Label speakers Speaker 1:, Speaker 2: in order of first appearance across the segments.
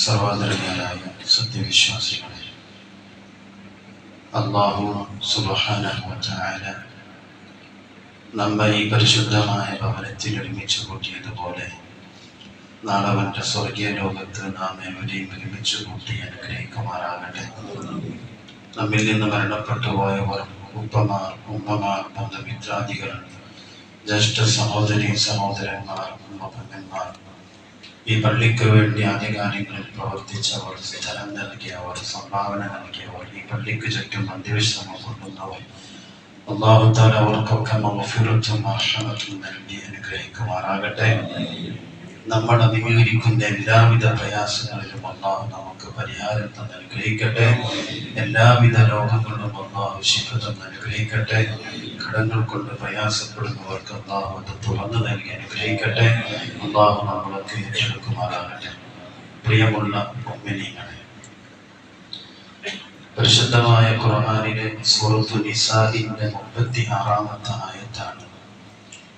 Speaker 1: സർവാദരണീയരായ സത്യവിശ്വാസികളെ അള്ളാഹു സുബഹാന നമ്മെ ഈ പരിശുദ്ധമായ ഭവനത്തിൽ ഒരുമിച്ച് കൂട്ടിയതുപോലെ നാളവന്റെ സ്വർഗീയ ലോകത്ത് നാം എവരെയും ഒരുമിച്ച് കൂട്ടി അനുഗ്രഹിക്കുമാറാകട്ടെ. നമ്മിൽ നിന്ന് മരണപ്പെട്ടു പോയവർ ഉപ്പമാർ ഉമ്മമാർ ബന്ധമിത്രാദികൾ ജ്യേഷ്ഠ സഹോദരി സഹോദരന്മാർ ഉമ്മപ്പന്മാർ ഈ പള്ളിക്ക് വേണ്ടി ആദ്യകാലങ്ങളിൽ പ്രവർത്തിച്ചവർ സ്ഥലം നൽകിയവർ സംഭാവന നൽകിയവർ ഈ പള്ളിക്ക് ചുറ്റും അന്ത്യവിശ്രമം കൊണ്ടുവന്നവർ. അള്ളാഹുത്താൽ അവർക്കൊക്കെ മഫിറത്തും അർഹമത്തും നൽകി അനുഗ്രഹിക്കുമാറാകട്ടെ. നമ്മൾ അഭിമുഖീകരിക്കുന്ന എല്ലാവിധ പ്രയാസങ്ങളിലും അള്ളാഹു നമുക്ക് പരിഹാരം തന്ന് അനുഗ്രഹിക്കട്ടെ. എല്ലാവിധ രോഗങ്ങളും അള്ളാഹു ശിഫതം അനുഗ്രഹിക്കട്ടെ. കടങ്ങൾ കൊണ്ട് പ്രയാസപ്പെടുന്നവർക്ക് അള്ളാഹു അത് തുറന്നു നൽകി അനുഗ്രഹിക്കട്ടെ. അള്ളാഹു നമ്മളൊക്കെ ഏറ്റെടുക്കുമാറാകട്ടെ പ്രിയമുള്ള ഒമ്മിനിയാണ് പരിശുദ്ധമായ ഖുർആനിലെ സൂറത്തു നിസാഹിന്റെ മുപ്പത്തി ആറാമത്തെ ആയത്താണ്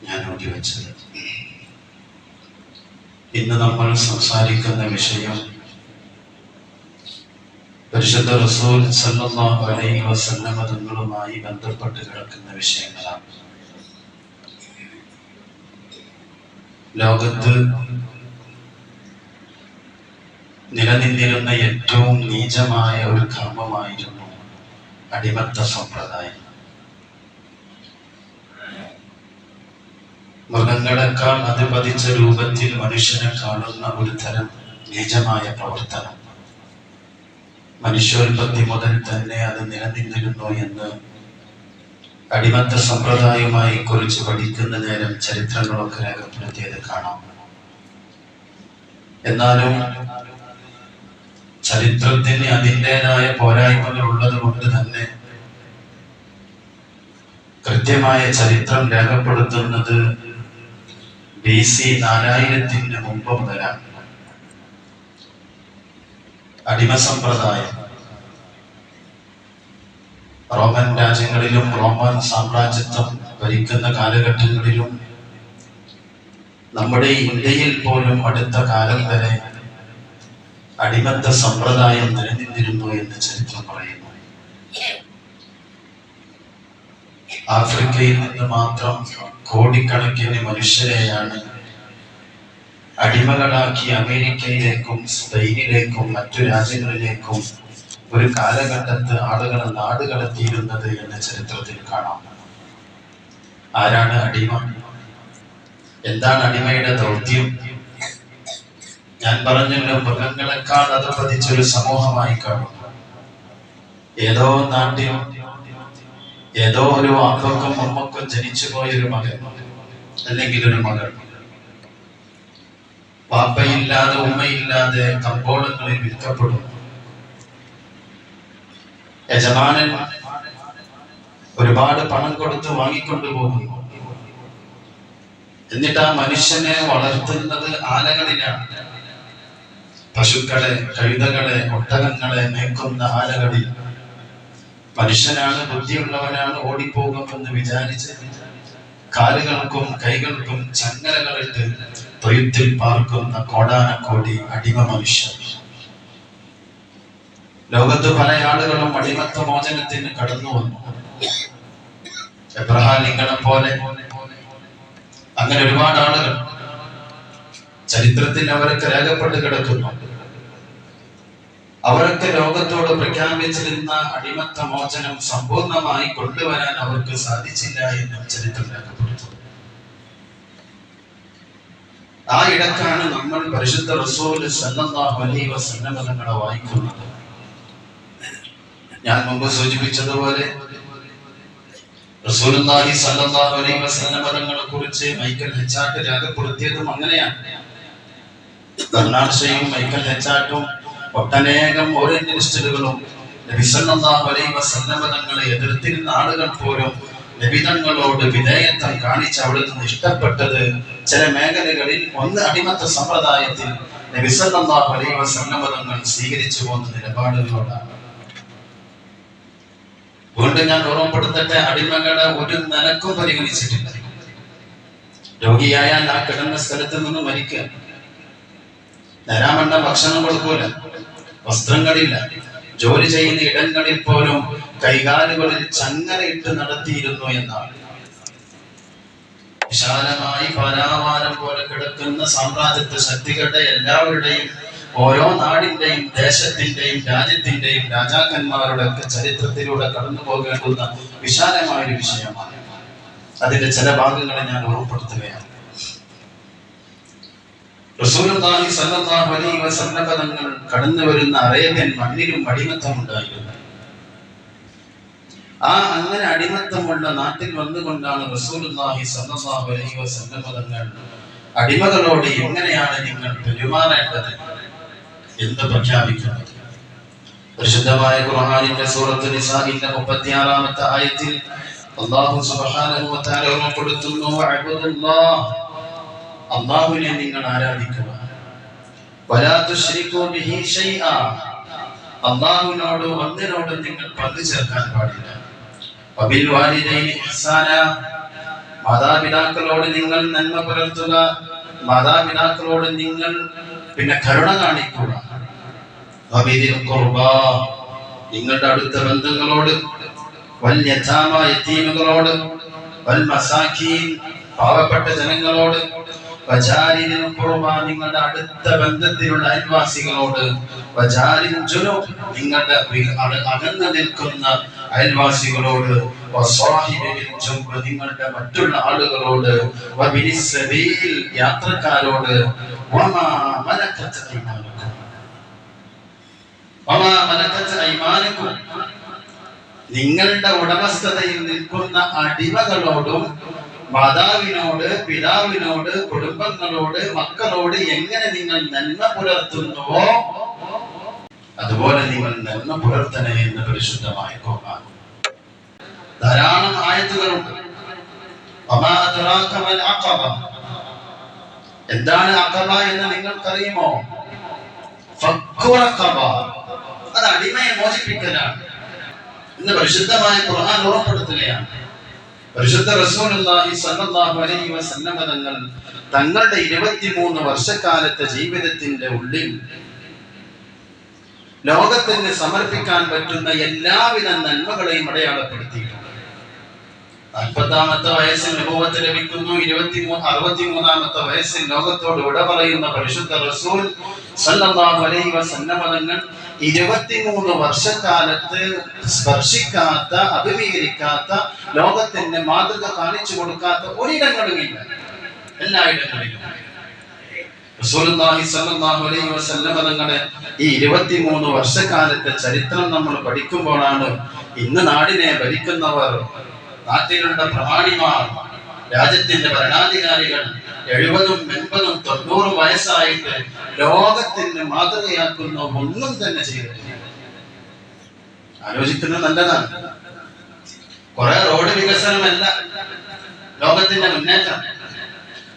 Speaker 1: ഞാൻ ഓടി വെച്ചത് ഇന്ന് നമ്മൾ സംസാരിക്കുന്ന വിഷയം പരിശുദ്ധ റസൂൽ സല്ലല്ലാഹു അലൈഹി വസല്ലമ തങ്ങളുമായി ബന്ധപ്പെട്ട് കിടക്കുന്ന വിഷയങ്ങളാണ്. ലോകത്ത് നിലനിന്നിരുന്ന ഏറ്റവും നീചമായ ഒരു കർമ്മമായിരുന്നു അടിമത്ത സമ്പ്രദായം. മൃഗങ്ങളെക്കാൾ അതിപതിച്ച രൂപത്തിൽ മനുഷ്യനെ കാണുന്ന ഒരു തരം നീചമായ പ്രവർത്തനം. മനുഷ്യോൽപത്തി മുതൽ തന്നെ അത് നിലനിന്നിരുന്നു എന്ന് അടിമത്ത സമ്പ്രദായമായി കുറിച്ച് പഠിക്കുന്ന നേരം ചരിത്രങ്ങളൊക്കെ രേഖപ്പെടുത്തിയത് കാണാം. എന്നാലും ചരിത്രത്തിന് അതിന്റെതായ പോരായ്മകൾ ഉള്ളത് കൊണ്ട് തന്നെ കൃത്യമായ ചരിത്രം രേഖപ്പെടുത്തുന്നത് ബി സി നാലായിരത്തിന് മുമ്പ് മുതലാണ് അടിമ സമ്പ്രദായം. റോമൻ രാജ്യങ്ങളിലും റോമൻ സാമ്രാജ്യത്വം ഭരിക്കുന്ന കാലഘട്ടങ്ങളിലും നമ്മുടെ ഇന്ത്യയിൽ പോലും അടുത്ത കാലം വരെ അടിമത്ത സമ്പ്രദായം നിലനിന്നിരുന്നു എന്ന് ചരിത്രം പറയുന്നു ആഫ്രിക്കയിൽ നിന്ന് മാത്രം കോടിക്കണക്കിന് മനുഷ്യരെയാണ് അടിമകളാക്കി അമേരിക്കയിലേക്കും സ്പെയിനിലേക്കും മറ്റു രാജ്യങ്ങളിലേക്കും ഒരു കാലഘട്ടത്ത് ആളുകൾ നാടുകടത്തിയിരുന്നത് എന്ന ചരിത്രത്തിൽ കാണാം. ആരാണ് അടിമ? എന്താണ് അടിമയുടെ ദൗത്യം? ഞാൻ പറഞ്ഞല്ലോ മൃഗങ്ങളെക്കാൾ അത് പതിച്ചൊരു സമൂഹമായി കാണുന്നു. ഏതോ നാട്ടിൽ ഏതോ ഒരു അപ്പക്കും അമ്മക്കും ജനിച്ചു പോയൊരു മകൻ അല്ലെങ്കിൽ ഒരു മകൾ. പാപ്പയില്ലാതെ ഉമ്മയില്ലാതെ കമ്പോളങ്ങളിൽ വിൽക്കപ്പെടും. യജമാനൻ ഒരുപാട് പണം കൊടുത്ത് വാങ്ങിക്കൊണ്ടു പോകുന്നു. എന്നിട്ട് ആ മനുഷ്യനെ വളർത്തുന്നത് ആലകളിലാണ്. പശുക്കളെ കഴുതകളെ ഒട്ടകങ്ങളെ മേക്കുന്ന ആലകളിൽ. മനുഷ്യനാണ് ബുദ്ധിയുള്ളവനാണ് ഓടിപ്പോകുമെന്ന് വിചാരിച്ച് കാലുകൾക്കും കൈകൾക്കും ചങ്ങലകളിട്ട് തൊഴുത്തിൽ പാർക്കുന്ന കോടാനക്കോടി അടിമ മനുഷ്യർ. ലോകത്ത് പല ആളുകളും അടിമത്ത മോചനത്തിന് കടന്നു വന്നു. എബ്രഹാലിങ്ങളെ പോലെ. അങ്ങനെ ഒരുപാട് ആളുകൾ ചരിത്രത്തിൽ അവരൊക്കെ രേഖപ്പെട്ട് കിടക്കുന്നു. അവരൊക്കെ ലോകത്തോട് പ്രഖ്യാപിച്ചിരുന്ന അടിമത്ത മോചനം സമ്പൂർണമായി കൊണ്ടുവരാൻ അവർക്ക് സാധിച്ചില്ല എന്ന് ചരിത്രം രേഖപ്പെടുത്തുന്നു. ആ ഇടക്കാണ് നമ്മൾ പരിശുദ്ധ റസൂൽ സല്ലല്ലാഹു അലൈഹി വായിക്കുന്നത്. ഞാൻ മുമ്പ് സൂചിപ്പിച്ചതുപോലെ റസൂലുള്ളാഹി സല്ലല്ലാഹു അലൈഹി വസല്ലം തങ്ങളെ കുറിച്ച് മൈക്കൽ ഹെച്ചാട്ട് രേഖപ്പെടുത്തിയതും അങ്ങനെയാണ്. ബർണാഡ്ഷയും മൈക്കൽ ഹെച്ചാട്ടും ഒട്ടനേകം ഓറിയന്റലിസ്റ്റുകളും നബി സല്ലല്ലാഹു അലൈഹി വസല്ലം തങ്ങളെ എതിർത്തിരുന്ന ആളുകൾ പോലും നിബിതങ്ങളോട് വിധേയത്വം കാണിച്ച് അവിടെ നിന്ന് ഇഷ്ടപ്പെട്ടത് ചില മേഖലകളിൽ ഒന്ന് അടിമത്ത സമ്പ്രദായത്തിൽ നബി സല്ലല്ലാഹു അലൈഹി വസല്ലം തങ്ങൾ സ്വീകരിച്ചു പോകുന്ന നിലപാടുകളോടാണ്. വീണ്ടും ഞാൻ ഓർമ്മപ്പെടുത്തട്ടെ അടിമകളെ ഒരു നിലക്കും പരിഗണിച്ചിട്ടില്ല. രോഗിയായാൽ ആ കിടന്ന സ്ഥലത്ത് നിന്ന് മരിക്കുക. തരാമണ്ട ഭക്ഷണം കൊടുക്കൂല. വസ്ത്രങ്ങളില്ല. ജോലി ചെയ്യുന്ന ഇടങ്ങളിൽ പോലും കൈകാലുകളിൽ ചങ്ങലയിട്ട് നടത്തിയിരുന്നു എന്നാണ്. വിശാലമായി പരാവാരം പോലെ കിടക്കുന്ന സാമ്രാജ്യത്വ ശക്തികളുടെ എല്ലാവരുടെയും ഓരോ നാടിന്റെയും ദേശത്തിന്റെയും രാജ്യത്തിന്റെയും രാജാക്കന്മാരുടെ ഒക്കെ ചരിത്രത്തിലൂടെ കടന്നു പോകേണ്ടുന്ന വിശാലമായ ഒരു വിഷയമാണ്. അതിന്റെ ചില ഭാഗങ്ങളെ ഞാൻ ഓർമ്മപ്പെടുത്തുകയാണ്. റസൂലുള്ളാഹി സ്വല്ലല്ലാഹു അലൈഹി വസല്ലം കടന്നു വരുന്ന അറേബ്യൻ മണ്ണിലും അടിമത്തം ഉണ്ടായിരുന്നു ആ അങ്ങനെ അടിമത്തമുള്ള നാട്ടിൽ വന്നുകൊണ്ടാണ് റസൂലുള്ളാഹി സ്വല്ലല്ലാഹു അലൈഹി വസല്ലം തങ്ങൾ അടിമകളോട് എങ്ങനെയാണ് നിങ്ങൾ പെരുമാറേണ്ടത് എന്ന് പ്രഖ്യാപിക്കുന്നത്. പരിശുദ്ധമായ ഖുർആനിന്റെ സൂറത്ത് നിസാഇന്റെ 36ാമത്തെ ആയത്തിൽ അല്ലാഹു സുബ്ഹാനഹു വ തആല ഓർമ്മപ്പെടുത്തുന്നു വഅബ്ദുല്ലാഹ് അള്ളാഹുവിനെ നിങ്ങൾ ആരാധിക്കുക. അള്ളാഹുവിനോട് ഒന്നിനോട് നിങ്ങൾ പങ്കു ചേർക്കാൻ പാടില്ല. മാതാപിതാക്കളോട് നിങ്ങൾ നന്മ പുലർത്തുക. മാതാപിതാക്കളോട് നിങ്ങൾ പിന്നെ കരുണ കാണിക്കുക. നിങ്ങളുടെ അടുത്ത ബന്ധങ്ങളോട് വൽ യഥാമ യതീമുകളോട് വൽ മസാക്കീൻ പാവപ്പെട്ട ജനങ്ങളോട് നിങ്ങളുടെ അടുത്ത ബന്ധത്തിലുള്ള അയൽവാസികളോട് നിങ്ങളുടെ അകന്നു നിൽക്കുന്ന അയൽവാസികളോട് നിങ്ങളുടെ മറ്റുള്ള ആളുകളോട് യാത്രക്കാരോട് നിങ്ങളുടെ ഉടമസ്ഥതയിൽ നിൽക്കുന്ന അടിമകളോടും മാതാവിനോട് പിതാവിനോട് കുടുംബങ്ങളോട് മക്കളോട് എങ്ങനെ നിങ്ങൾ നന്മ പുലർത്തുന്നുവോ അതുപോലെ നിങ്ങൾ നന്മ പുലർത്തണേ എന്ന് പരിശുദ്ധമായി ഖുർആൻ. ധാരാളം ആയത്തുകളുണ്ട്. എന്താണ് അഖബ എന്ന് നിങ്ങൾക്കറിയുമോ. അത് അടിമയെ മോചിപ്പിക്കലാണ്. ഇന്ന് പരിശുദ്ധമായ ഖുർആൻ ഓർമ്മപ്പെടുത്തുകയാണ്. പരിശുദ്ധ റസൂലുള്ളാഹി സല്ലല്ലാഹു അലൈഹി വസല്ലമ തങ്ങൾ തങ്ങളുടെ 23 വർഷക്കാലത്തെ ജീവിതത്തിന്റെ ഉള്ളിൽ ലോകത്തിന് സമർപ്പിക്കാൻ പറ്റുന്ന എല്ലാവിധ നന്മകളെയും അടയാളപ്പെടുത്തിയിട്ടുണ്ട്. നാൽപ്പത്താമത്തെ വയസ്സിൽ അനുഭവത്ത് ലഭിക്കുന്നു ഇരുപത്തി അറുപത്തിമൂന്നാമത്തെ വയസ്സിൽ ലോകത്തോട് വിട പറയുന്ന പരിശുദ്ധ റസൂൽ സല്ലല്ലാഹു അലൈഹി സന്നമതങ്ങൾ തങ്ങൾ ഇരുപത്തിമൂന്ന് വർഷക്കാലത്ത് സ്പർശിക്കാത്ത അഭിമുഖീകരിക്കാത്ത ലോകത്തിന്റെ മാതൃക കാണിച്ചു കൊടുക്കാത്ത ഒരിടങ്ങളുമില്ല എല്ലായിടങ്ങളിലും തങ്ങളുടെ ഈ ഇരുപത്തിമൂന്ന് വർഷക്കാലത്തെ ചരിത്രം നമ്മൾ പഠിക്കുമ്പോഴാണ് ഇന്ന് നാടിനെ ഭരിക്കുന്നവർ നാട്ടിലുള്ള പ്രമാണിമാർ രാജ്യത്തിന്റെ ഭരണാധികാരികൾ എഴുപതും എൺപതും തൊണ്ണൂറും വയസ്സായിട്ട് ലോകത്തിന് മാതൃകയാക്കുന്ന ഒന്നും തന്നെ ചെയ്തിട്ടില്ല. ആലോചിക്കുന്നത് നല്ലതാണ്. കുറെ റോഡ് വികസനമല്ല ലോകത്തിന്റെ മുന്നേറ്റം.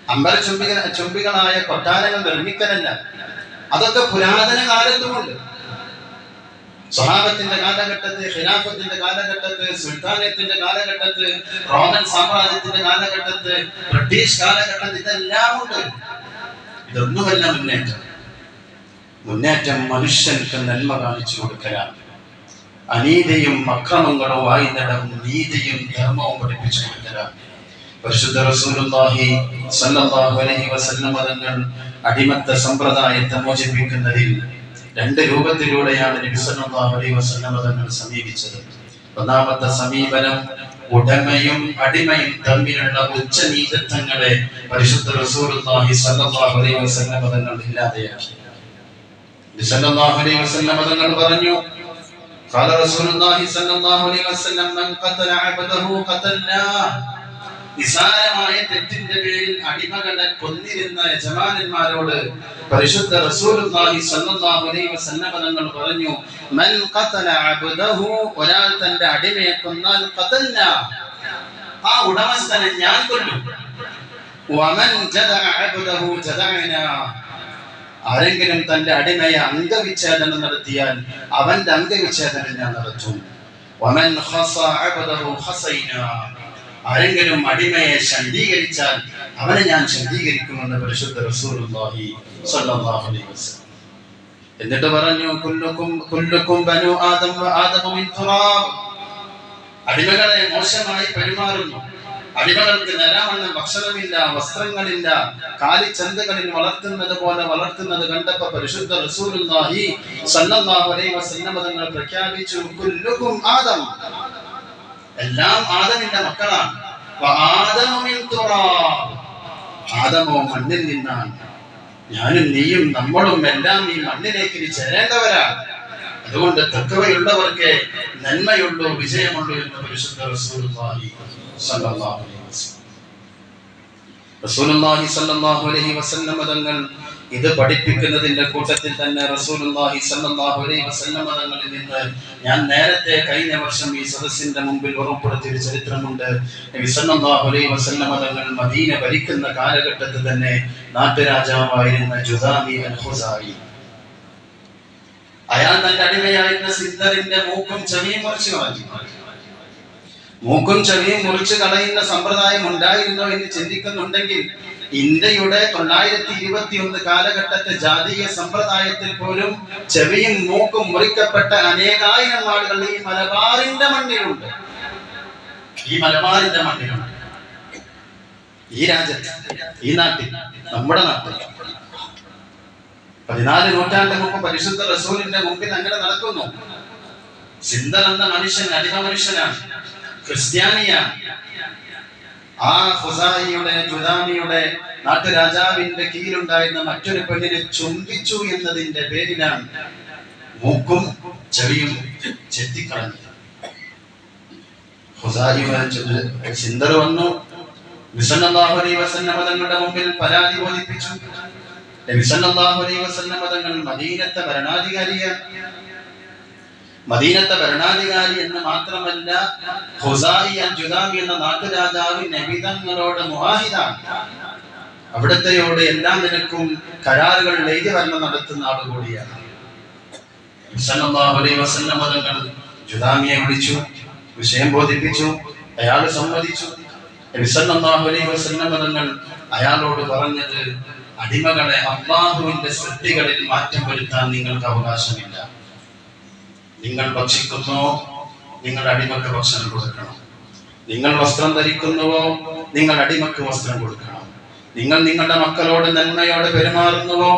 Speaker 1: അമ്പല ചുംബിക ചുംബികളായ കൊട്ടാരങ്ങൾ നിർമ്മിക്കലല്ല. അതൊക്കെ പുരാതന കാലത്തുമുണ്ട്. സ്വഹാബത്തിന്റെ കാലഘട്ടത്ത് ഖിലാഫത്തിന്റെ കാലഘട്ടത്ത് സുൽത്താനത്തിന്റെ കാലഘട്ടത്ത് റോമൻ സാമ്രാജ്യത്തിന്റെ കാലഘട്ടത്ത് ബ്രിട്ടീഷ് കാലഘട്ടത്ത് ഇതെല്ലാം ഉണ്ട്. ഇതൊന്നുമല്ല മുന്നേറ്റം. മുന്നേറ്റം മനുഷ്യർക്ക് നന്മ കാണിച്ചു കൊടുക്കലാണ്. അനീതിയും അക്രമങ്ങളും വായുന്നിടം നീതിയും ധർമ്മവും പഠിപ്പിച്ചു കൊടുക്കലാണ്. പരിശുദ്ധ റസൂലുള്ളാഹി സല്ലല്ലാഹു അലൈഹി വസല്ലം തങ്ങൾ അടിമത്ത സമ്പ്രദായത്തെ മോചിപ്പിക്കുന്നതിൽ രണ്ട് രൂപത്തിലൂടെയാണ് നബി സല്ലല്ലാഹു അലൈഹി വസല്ലം തങ്ങൾ സമീപിച്ചത് ഒന്നാമത്തെ സമീപനം ഉടമയും അടിമയും തമ്മിലുള്ള ഉച്ചനീചത്വങ്ങളെ പരിശുദ്ധ റസൂലുള്ളാഹി സ്വല്ലല്ലാഹു അലൈഹി വസല്ലം തങ്ങൾ ഇല്ലാതെയാക്കി നബി സല്ലല്ലാഹു അലൈഹി വസല്ലം തങ്ങൾ പറഞ്ഞു قال رسول الله صلى الله عليه وسلم من قتل عبده قتلناه നിസാരമായ തെറ്റിന്റെ പേരിൽ അടിമകളെ കൊന്നിരുന്ന യജമാനന്മാരോട് പരിശുദ്ധ റസൂലുള്ളാഹി സ്വല്ലല്ലാഹു അലൈഹി വസല്ലം തങ്ങൾ പറഞ്ഞു മൻ ഖതല അബ്ദഹു ഒരാൾ തന്റെ അടിമയെ കൊന്നാൽ ഖതൽന ആ ഉടമസ്ഥനെ ഞാൻ കൊല്ലും. വമൻ ജദഅ അബ്ദഹു ജദഅന. ആരെങ്കിലും തന്റെ അടിമയെ അംഗവിച്ഛേദനം നടത്തിയാൽ അവന്റെ അംഗവിച്ഛേദനം ഞാൻ നടത്തും. വമൻ ഖസ അബ്ദഹു ഖസൈന. ആരെങ്കിലും അടിമയെ ശണ്ഡീകരിച്ചാൽ അവനെ ഞാൻ ശണ്ഡീകരിക്കുമെന്ന് പരിശുദ്ധ റസൂലുള്ളാഹി സ്വല്ലല്ലാഹു അലൈഹി വസല്ലം. എന്നിട്ട് പറഞ്ഞു കുല്ലുക്കും കുല്ലുക്കും ബനു ആദം ആദമു മിൻ തുറാബ്. അടിമകളെ മോശമായി പെരുമാറുന്നു. അടിമകൾക്ക് നിലാവണ്ണം ഭക്ഷണമില്ല വസ്ത്രങ്ങളില്ല കാലിച്ചന്തകളിൽ വളർത്തുന്നത് പോലെ വളർത്തുന്നത് കണ്ടപ്പോ പരിശുദ്ധ റസൂലുള്ളാഹി സ്വല്ലല്ലാഹു അലൈഹി വസല്ലം പ്രഖ്യാപിച്ചു കുല്ലുക്കും ആദം. എല്ലാം ആദമിന്റെ മക്കളാണ്. ആദമു മണ്ണിൽ നിന്നാണ്. ഞാനും നീയും നമ്മളും എല്ലാം ഈ മണ്ണിലേക്ക് ഇനി ചേരേണ്ടവരാണ്. അതുകൊണ്ട് തക്കവയുള്ളവർക്ക് നന്മയുള്ളൂ വിജയമുള്ളൂ എന്ന് പരിശുദ്ധ റസൂലുള്ളാഹി സ്വല്ലല്ലാഹു അലൈഹി വസല്ലം. റസൂലുള്ളാഹി അലൈഹി വസല്ലം തങ്ങൾ ഇത് പഠിപ്പിക്കുന്നതിന്റെ കൂട്ടത്തിൽ തന്നെ റസൂലുള്ളാഹി സ്വല്ലല്ലാഹു അലൈഹി വസല്ലമ തങ്ങളിൽ നിന്ന് ഞാൻ നേരത്തെ കഴിഞ്ഞ വർഷം ഈ സദസ്സിന്റെ മുമ്പിൽ ഉറപ്പെടുത്തിയ ഒരു ചരിത്രമുണ്ട്. നബി അലൈഹി വസല്ലമ തങ്ങൾ മദീന ഭരിക്കുന്ന കാലഘട്ടത്തിൽ തന്നെ നാട്ടുരാജാവായിരുന്ന ജുദാമി അൽ ഹുസായി അയാൾ തന്റെ അടിമയായിരുന്ന സിദ്ധറിന്റെ മൂക്കും ചെവിയും മുറിച്ചു കളഞ്ഞു. മൂക്കും ചെവിയും മുറിച്ചു കളയുന്ന സമ്പ്രദായം ഉണ്ടായിരുന്നോ എന്ന് ചിന്തിക്കുന്നുണ്ടെങ്കിൽ ഇന്ത്യയുടെ തൊള്ളായിരത്തി ഇരുപത്തി ഒന്ന് കാലഘട്ടത്തെ ജാതീയ സമ്പ്രദായത്തിൽ പോലും ചെവിയും മൂക്കും മുറിക്കപ്പെട്ട അനേകായിരം ആളുകൾ ഈ മലബാറിന്റെ മണ്ണിലുണ്ട്. ഈ മലബാറിന്റെ മണ്ണിലുണ്ട്. ഈ രാജ്യത്ത് ഈ നാട്ടിൽ നമ്മുടെ നാട്ടിൽ പതിനാല് നൂറ്റാണ്ട് മുമ്പ് പരിശുദ്ധ റസൂലിന്റെ മുമ്പിൽ അങ്ങനെ നടക്കുന്നു. സിന്ധൻ എന്ന മനുഷ്യൻ അടിമ മനുഷ്യനാണ് ക്രിസ്ത്യാനിയാണ്. ആ ഹുസായിയുടെ ജുദാമിയുടെ നാട്ടുരാജാവിന്റെ കീഴിലുണ്ടായിരുന്ന മറ്റൊരു പെണ്ണിനെ ചുംബിച്ചു എന്നതിന്റെ പേരിലാണ് മൂക്കും ചെവിയും ചെത്തിക്കളഞ്ഞത്. ഹുസായി സിന്ധർ വന്നു. തങ്ങളുടെ മുമ്പിൽ പരാതി ബോധിപ്പിച്ചു. തങ്ങൾ മദീനത്തെ ഭരണാധികാരിയാണ്. മദീനത്തെ ഭരണാധികാരി എന്ന് മാത്രമല്ല ഹുസായി അൻജുദാമി എന്ന നാട്ടുരാജാവ് നബി തങ്ങളോട് മുഹാഹിദാണ്. അവിടത്തെയോട് എല്ലാം നിനക്കും കരാറുകൾ എഴുതി വരണം നടത്തുന്ന ആൾ കൂടിയാണ്. തങ്ങൾ ജുദാമിയെ വിളിച്ചു വിഷയം ബോധിപ്പിച്ചു അയാൾ സമ്മതിച്ചു. തങ്ങൾ അയാളോട് പറഞ്ഞത് അടിമകളെ അള്ളാഹുവിന്റെ സൃഷ്ടികളിൽ മാറ്റം വരുത്താൻ നിങ്ങൾക്ക് അവകാശമില്ല. നിങ്ങൾ ഭക്ഷിക്കുന്നോ നിങ്ങൾ അടിമക്ക് ഭക്ഷണം കൊടുക്കണം. നിങ്ങൾ വസ്ത്രം ധരിക്കുന്നുവോ നിങ്ങൾ അടിമക്ക് വസ്ത്രം കൊടുക്കണം. നിങ്ങൾ നിങ്ങളുടെ മക്കളോട് നന്മയോടെ പെരുമാറുന്നുവോ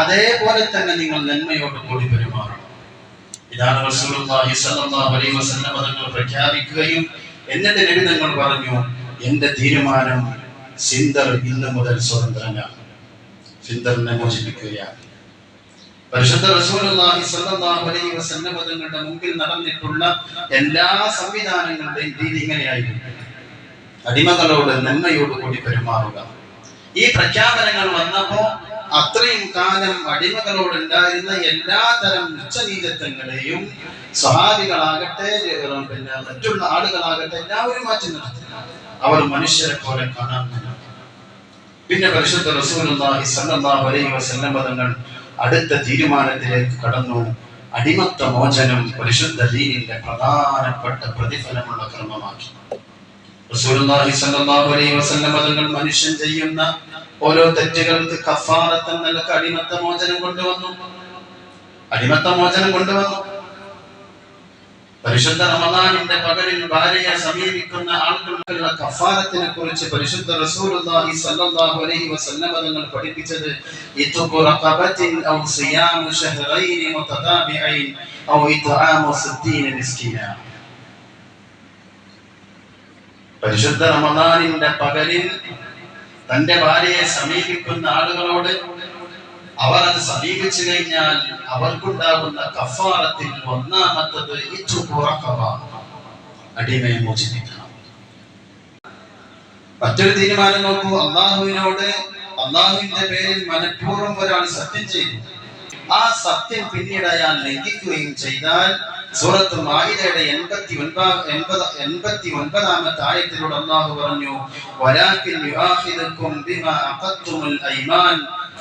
Speaker 1: അതേപോലെ തന്നെ നിങ്ങൾ നന്മയോട് കൂടി പെരുമാറണം. തങ്ങൾ പ്രഖ്യാപിക്കുകയും എന്നിട്ട് നബി തങ്ങൾ പറഞ്ഞു എന്റെ തീരുമാനം സിന്ദർ ഇന്ന് മുതൽ സ്വതന്ത്രനാണ്. സിന്ദറിനെ മോചിപ്പിക്കുകയാണ്. പരിശുദ്ധ റസൂലുള്ളാഹി അലൈഹി തങ്ങളുടെ മുമ്പിൽ നടന്നിട്ടുള്ള എല്ലാ സംവിധാനങ്ങളുടെയും രീതി ഇങ്ങനെയായിരുന്നു അടിമകളോട് നന്മയോട് കൂടി പെരുമാറുക. ഈ പ്രഖ്യാപനങ്ങൾ വന്നപ്പോ അത്രയും കാലം അടിമകളോട് ഉണ്ടായിരുന്ന എല്ലാ തരം ഉച്ചനീചത്വങ്ങളെയും സ്വഹാബികളാകട്ടെ പിന്നെ മറ്റുള്ള ആളുകളാകട്ടെ എല്ലാവരും മാറ്റി നിർത്തി. അവർ മനുഷ്യരെ പോലെ കാണാൻ പിന്നെ പരിശുദ്ധ റസൂലുള്ളാഹി സ്വല്ലല്ലാഹു അലൈഹി വസല്ലം തങ്ങൾ അടുത്ത തീരുമാനത്തിലേക്ക് കടന്നു. അടിമത്ത മോചനം പരിശുദ്ധ ദീനിന്റെ പ്രധാനപ്പെട്ട പ്രതിഫലമുള്ള തങ്ങൾ മനുഷ്യൻ ചെയ്യുന്ന ഓരോ തെറ്റുകൾക്ക് കഫാറത്ത് നിലയ്ക്ക് അടിമത്ത മോചനം കൊണ്ടുവന്നു. അടിമത്ത മോചനം കൊണ്ടുവന്നു. പരിശുദ്ധ റമദാനിന്റെ പകലിൽ ഭാര്യയെ സമീപിക്കുന്ന ആളുകൾക്കുള്ള കഫാരത്തിനെ കുറിച്ച് പരിശുദ്ധ റസൂലുള്ളാഹി സ്വല്ലല്ലാഹു അലൈഹി വസല്ലം തങ്ങൾ പഠിപ്പിച്ചത് ഔ സിയാമു ഔ ഇത്ആമു 60 മിസ്കീന. പരിശുദ്ധ റമദാനിന്റെ പകലിൽ തന്റെ ഭാര്യയെ സമീപിക്കുന്ന ആളുകളോട് അവർ അത് സമീപിച്ചു കഴിഞ്ഞാൽ അവർക്കുണ്ടാകുന്ന കഫാറത്തിൽ ഒന്നാമത്തത് അടിമയെ മോചിപ്പിക്കണം. മറ്റൊരു തീരുമാനം നോക്കൂ. അള്ളാഹുവിനോട് അള്ളാഹുവിന്റെ പേരിൽ മനഃപൂർവം ഒരാൾ സത്യം ചെയ്തു. ആ സത്യം പിന്നീട് അയാൾ ലംഘിക്കുകയും ചെയ്താൽ സൂറത്ത് മായിദയുടെ എൺപത്തി ഒൻപത് എൺപത് എൺപത്തി ഒൻപതാമത്തെ ആയത്തിലൂടെ അള്ളാഹു പറഞ്ഞു വലാക്കിൻ യുആഖിദുക്കും ബിമാ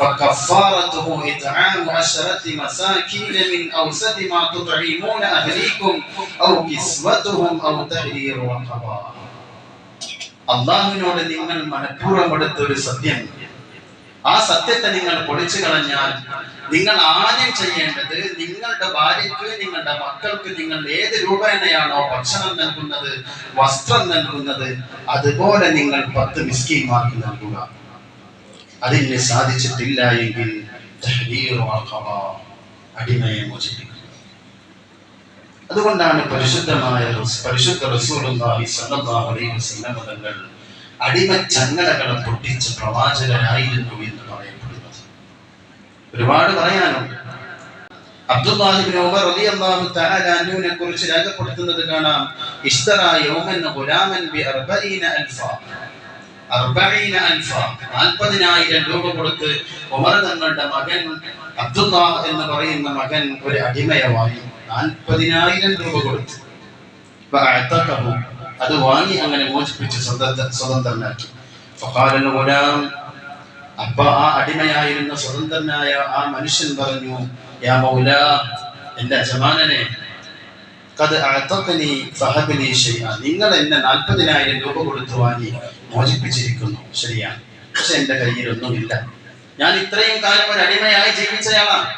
Speaker 1: فكفارته إطعام عشرة مساكين من أوسط ما تطعمون أهليكم أو كسوتهم أو تحرير رقبة അള്ളാഹുവിനോട് നിങ്ങൾ മനഃപൂർവ്വം എടുത്ത ഒരു സത്യം ആ സത്യത്തെ നിങ്ങൾ പൊളിച്ചു കളഞ്ഞാൽ നിങ്ങൾ ആദ്യം ചെയ്യേണ്ടത് നിങ്ങളുടെ ഭാര്യയ്ക്ക് നിങ്ങളുടെ മക്കൾക്ക് നിങ്ങൾ ഏത് രൂപേണയാണോ ഭക്ഷണം നൽകുന്നത് വസ്ത്രം നൽകുന്നത് അതുപോലെ നിങ്ങൾ പത്ത് മിസ്കീന്മാർക്ക് നൽകുക അതിന് സാധിച്ചിട്ടില്ല എങ്കിൽ അടിമയെ മോചിപ്പിക്കുക. അതുകൊണ്ടാണ് പരിശുദ്ധമായ പരിശുദ്ധ റസൂലുള്ളാഹി സ്വല്ലല്ലാഹു അലൈഹി വസല്ലം തങ്ങൾ അടിമ ചങ്ങലകളെ പൊട്ടിച്ച പ്രവാചകനായിരുന്നു എന്ന് പറയപ്പെടുന്നത്. ഒരുപാട് പറയാനുണ്ട്. അബ്ദുല്ലാഹിബിൻ ഉമർ റളിയല്ലാഹു തആല അൻഹുവിനെ കുറിച്ച് രേഖപ്പെടുത്തുന്നത് കാണാം. ഇസ്തറ യൗമൻ ഗുലാമൻ ബി അൽഫ. നാൽപ്പതിനായിരം രൂപ കൊടുത്ത് ഉമർ തങ്ങളുടെ മകൻ അബ്ദുല്ല എന്ന് പറയുന്ന മകൻ ഒരു അടിമയെ വാങ്ങി നാൽപ്പതിനായിരം രൂപ കൊടുത്തു. അത് വാങ്ങി അങ്ങനെ മോചിപ്പിച്ച് സ്വതന്ത്രനാക്കി. അപ്പൊ ആ അടിമയായിരുന്ന സ്വതന്ത്രനായ ആ മനുഷ്യൻ പറഞ്ഞു യാ മൗല എന്റെ യജമാനനെ നിങ്ങൾ എന്നെ നാൽപ്പതിനായിരം രൂപ കൊടുത്തു വാങ്ങി. മോചിപ്പിച്ചിരിക്കുന്നു. ശരിയാണ്. പക്ഷെ എന്റെ കയ്യിൽ ഒന്നുമില്ല ഞാൻ ഇത്രയും കാലം ഒരു അടിമയായി ജീവിച്ചയാളാണ്.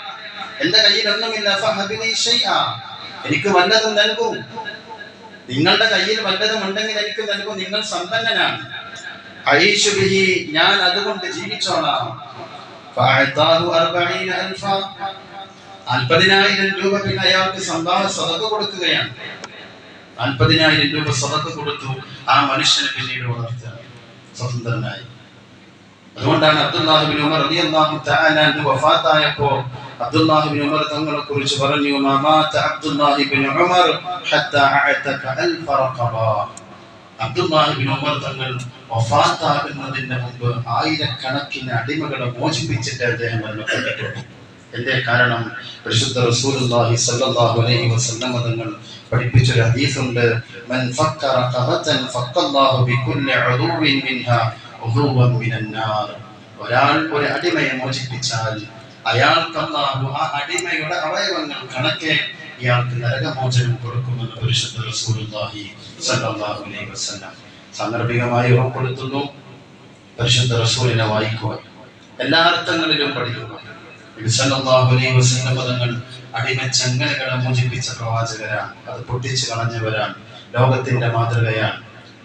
Speaker 1: ഫഹബലി ഷൈഅ എനിക്ക് വല്ലതും നൽകും. നിങ്ങളുടെ കയ്യിൽ വല്ലതും ഉണ്ടെങ്കിൽ എനിക്ക് നൽകും. നിങ്ങൾ സമ്പന്നനാണ്. അയീഷു ബിഹി ഞാൻ അതുകൊണ്ട് ജീവിച്ചോളാം. അൻപതിനായിരം രൂപ പിന്നെ അയാൾക്ക് സംഭാവന സതക്ക് കൊടുക്കുകയാണ്. അൻപതിനായിരം രൂപ സതക്ക് കൊടുത്തു ആ മനുഷ്യനെ പിന്നീട് വളർത്തുക. സ്വതന്ത്രനായി. അതുകൊണ്ടാണ് അബ്ദുല്ലാഹിബിൻ ഉമർ റളിയല്ലാഹു തആല വഫാത്തായപ്പോൾ അബ്ദുല്ലാഹിബിൻ ഉമർ തങ്ങളെ കുറിച്ച് പറഞ്ഞു മാമാത അബ്ദുല്ലാഹിബിൻ ഉമർ ഹത്താ അഅതക അൽഫ റഖബ. അബ്ദുല്ലാഹിബിൻ ഉമർ തങ്ങൾ വഫാത്താകുന്നതിന് മുമ്പ് ആയിരക്കണക്കിന് അടിമകളെ മോചിപ്പിച്ചിട്ട് അദ്ദേഹം മരണപ്പെട്ടിട്ടുണ്ട്. എന്റെ കാരണം? പരിശുദ്ധ റസൂലുള്ളാഹി സ്വല്ലല്ലാഹു അലൈഹി വസല്ലം തങ്ങൾ പഠിപ്പിച്ചൊരു ഹദീസുണ്ട് മൻ ഫക്കറ ഖഹതൻ ഫക്കല്ലാഹു ബികുല്ലി ഉദുവിൻ മിൻഹാ ഉദുവൻ മിനന്നാർ. ഒരാൾ ഒരു അടിമയെ മോചിപ്പിച്ചാൽ അയാൾക്ക് അല്ലാഹു ആ അടിമയുടെ അവയവങ്ങൾ കണക്കെ ഇയാൾക്ക് നരകമോചനം കൊടുക്കുമെന്ന് പരിശുദ്ധ റസൂലുള്ളാഹി സല്ലല്ലാഹു അലൈഹി വസല്ലം സാന്ദർഭികമായി ഉറപ്പെടുത്തുന്നു പരിശുദ്ധ റസൂലിനെ വായിക്കുക എല്ലാ അർത്ഥങ്ങളിലും പഠിക്കുക. പദങ്ങൾ അടിമ ചങ്ങലകളെ മോചിപ്പിച്ച പ്രവാചകരാണ്. അത് പൊട്ടിച്ചു കളഞ്ഞവരാണ്. ലോകത്തിന്റെ മാതൃകയാണ്.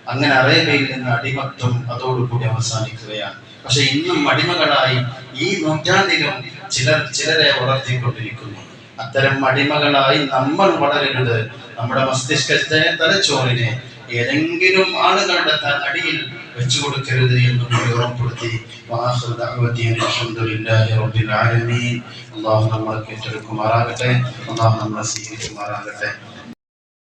Speaker 1: അങ്ങനെ അറേബ്യയിൽ നിന്ന് അടിമത്വം അതോടുകൂടി അവസാനിക്കുകയാണ്. പക്ഷെ ഇന്നും അടിമകളായി ഈ നൂറ്റാണ്ടിലും ചിലർ ചിലരെ വളർത്തിക്കൊണ്ടിരിക്കുന്നു. അത്തരം അടിമകളായി നമ്മൾ വളരരുത് നമ്മുടെ മസ്തിഷ്കത്തെ തലച്ചോറിനെ ഏതെങ്കിലും ആളുകളുടെ അടിയിൽ വെച്ചു കൊടുക്കരുത് എന്നും കൂടി ഉറപ്പെടുത്തി അള്ളാഹു നമ്മളെ കേട്ടെടുക്കുമാറാകട്ടെ അള്ളാഹു നമ്മളെ സ്വീകരിക്കുമാറാകട്ടെ.